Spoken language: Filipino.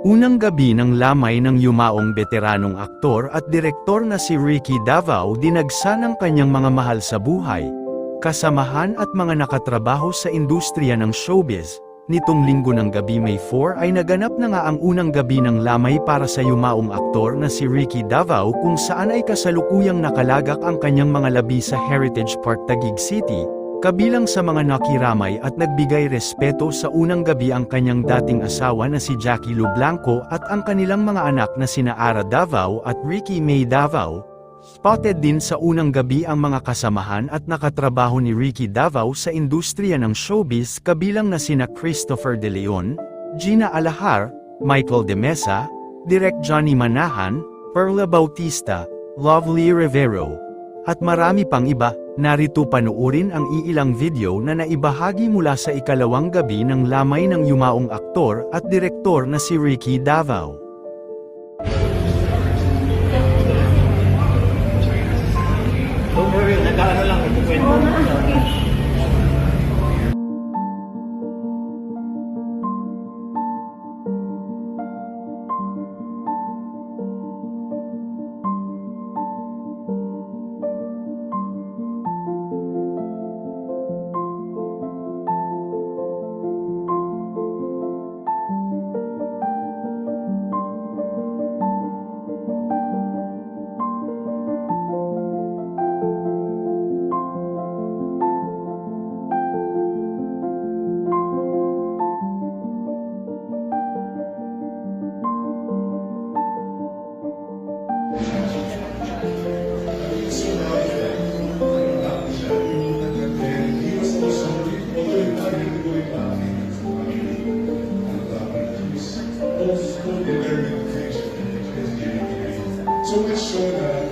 Unang gabi ng lamay ng yumaong veteranong aktor at direktor na si Ricky Davao dinagsa ng kanyang mga mahal sa buhay, kasamahan at mga nakatrabaho sa industriya ng showbiz. Nitong linggo ng gabi May 4 ay naganap na nga ang unang gabi ng lamay para sa yumaong aktor na si Ricky Davao kung saan ay kasalukuyang nakalagak ang kanyang mga labi sa Heritage Park Taguig City, Kabilang sa mga nakiramay at nagbigay respeto sa unang gabi ang kanyang dating asawa na si Jackie Lu Blanco at ang kanilang mga anak na sina Ara Davao at Ricky May Davao. Spotted din sa unang gabi ang mga kasamahan at nakatrabaho ni Ricky Davao sa industriya ng showbiz kabilang na sina Christopher De Leon, Gina Alahar, Michael De Mesa, Direk Johnny Manahan, Perla Bautista, Lovely Rivero, at marami pang iba. Narito panuorin ang iilang video na naibahagi mula sa ikalawang gabi ng lamay ng yumaong aktor at direktor na si Ricky Davao. Don't worry, nag-ano lang, ikukwento. all the good and. So make sure that